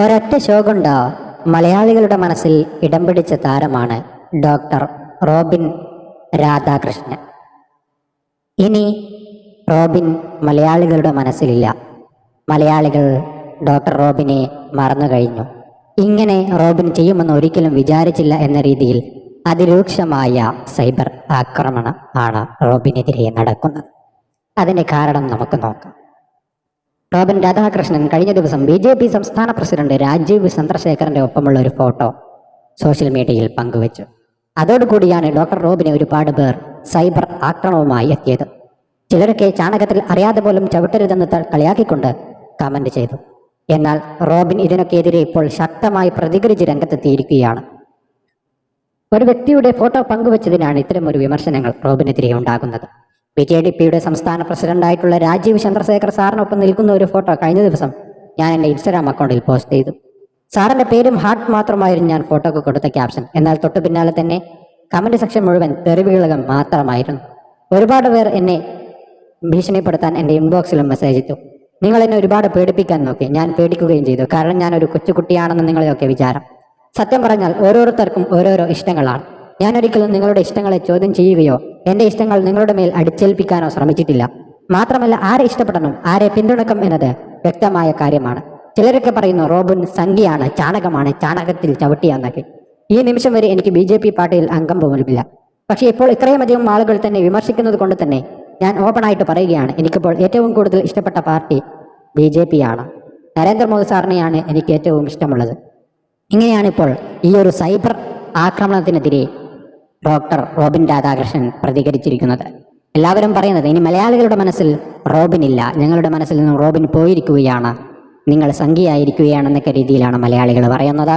ഒരൊറ്റ ശോകുണ്ടോ മലയാളികളുടെ മനസ്സിൽ ഇടം പിടിച്ച താരമാണ് ഡോക്ടർ റോബിൻ രാധാകൃഷ്ണൻ. ഇനി റോബിൻ മലയാളികളുടെ മനസ്സിലില്ല. മലയാളികൾ ഡോക്ടർ റോബിനെ മറന്നു കഴിഞ്ഞു. ഇങ്ങനെ റോബിൻ ചെയ്യുമെന്ന് ഒരിക്കലും വിചാരിച്ചില്ല എന്ന രീതിയിൽ അതിരൂക്ഷമായ സൈബർ ആക്രമണം ആണ് റോബിനെതിരെ നടക്കുന്നത്. അതിന്റെ കാരണം നമുക്ക് നോക്കാം. റോബിൻ രാധാകൃഷ്ണൻ കഴിഞ്ഞ ദിവസം ബി ജെ പി സംസ്ഥാന പ്രസിഡന്റ് രാജീവ് ചന്ദ്രശേഖരന്റെ ഒപ്പമുള്ള ഒരു ഫോട്ടോ സോഷ്യൽ മീഡിയയിൽ പങ്കുവച്ചു. അതോടുകൂടിയാണ് ഡോക്ടർ റോബിനെ ഒരുപാട് പേർ സൈബർ ആക്രമണവുമായി എത്തിയത്. ചിലരൊക്കെ ചാണകത്തിൽ അറിയാതെ പോലും ചവിട്ടരുതെന്ന് കളിയാക്കിക്കൊണ്ട് കമന്റ് ചെയ്തു. എന്നാൽ റോബിൻ ഇതിനൊക്കെതിരെ ഇപ്പോൾ ശക്തമായി പ്രതികരിച്ച് രംഗത്തെത്തിയിരിക്കുകയാണ്. ഒരു വ്യക്തിയുടെ ഫോട്ടോ പങ്കുവച്ചതിനാണ് ഇത്തരം ഒരു വിമർശനങ്ങൾ റോബിനെതിരെ ഉണ്ടാകുന്നത്. ബി ജെ ഡി പിയുടെ സംസ്ഥാന പ്രസിഡന്റായിട്ടുള്ള രാജീവ് ചന്ദ്രശേഖർ സാറിനൊപ്പം നിൽക്കുന്ന ഒരു ഫോട്ടോ കഴിഞ്ഞ ദിവസം ഞാൻ എന്റെ ഇൻസ്റ്റാഗ്രാം അക്കൗണ്ടിൽ പോസ്റ്റ് ചെയ്തു. സാറിന്റെ പേരും ഹാർട്ട് മാത്രമായിരുന്നു ഞാൻ ഫോട്ടോക്ക് കൊടുത്ത ക്യാപ്ഷൻ. എന്നാൽ തൊട്ടു പിന്നാലെ തന്നെ കമന്റ് സെക്ഷൻ മുഴുവൻ തെറിവുകളകം മാത്രമായിരുന്നു. ഒരുപാട് പേർ എന്നെ ഭീഷണിപ്പെടുത്താൻ എന്റെ ഇൻബോക്സിലും മെസ്സേജ് ഇട്ടു. നിങ്ങൾ എന്നെ ഒരുപാട് പേടിപ്പിക്കാൻ നോക്കി. ഞാൻ പേടിക്കുകയും ചെയ്തു. കാരണം ഞാൻ ഒരു കൊച്ചുകുട്ടിയാണെന്ന് നിങ്ങളെയൊക്കെ വിചാരം. സത്യം പറഞ്ഞാൽ ഓരോരുത്തർക്കും ഓരോരോ ഇഷ്ടങ്ങളാണ്. ഞാൻ ഒരിക്കലും നിങ്ങളുടെ ഇഷ്ടങ്ങളെ ചോദ്യം ചെയ്യുകയോ എന്റെ ഇഷ്ടങ്ങൾ നിങ്ങളുടെ മേൽ അടിച്ചേൽപ്പിക്കാനോ ശ്രമിച്ചിട്ടില്ല. മാത്രമല്ല ആരെ ഇഷ്ടപ്പെടണം ആരെ പിന്തുണക്കും എന്നത് വ്യക്തമായ കാര്യമാണ്. ചിലരൊക്കെ പറയുന്നു റോബിൻ സംഖ്യയാണ് ചാണകമാണ് ചാണകത്തിൽ ചവിട്ടിയാന്നൊക്കെ. ഈ നിമിഷം വരെ എനിക്ക് ബി ജെ പി പാർട്ടിയിൽ അംഗം പോലുമില്ല. പക്ഷേ ഇപ്പോൾ ഇത്രയും അധികം ആളുകൾ തന്നെ വിമർശിക്കുന്നത് കൊണ്ട് തന്നെ ഞാൻ ഓപ്പണായിട്ട് പറയുകയാണ്. എനിക്കിപ്പോൾ ഏറ്റവും കൂടുതൽ ഇഷ്ടപ്പെട്ട പാർട്ടി ബി ജെ പി ആണ്. നരേന്ദ്രമോദി സാറിനെയാണ് എനിക്ക് ഏറ്റവും ഇഷ്ടമുള്ളത്. ഇങ്ങനെയാണിപ്പോൾ ഈ ഒരു സൈബർ ആക്രമണത്തിനെതിരെ ഡോക്ടർ റോബിൻ രാധാകൃഷ്ണൻ പ്രതികരിച്ചിരിക്കുന്നത്. എല്ലാവരും പറയുന്നത് ഇനി മലയാളികളുടെ മനസ്സിൽ റോബിൻ ഇല്ല. ഞങ്ങളുടെ മനസ്സിൽ നിന്നും റോബിൻ പോയിരിക്കുകയാണ്. നിങ്ങൾ സംഖ്യയായിരിക്കുകയാണെന്നൊക്കെ രീതിയിലാണ് മലയാളികൾ പറയുന്നത്.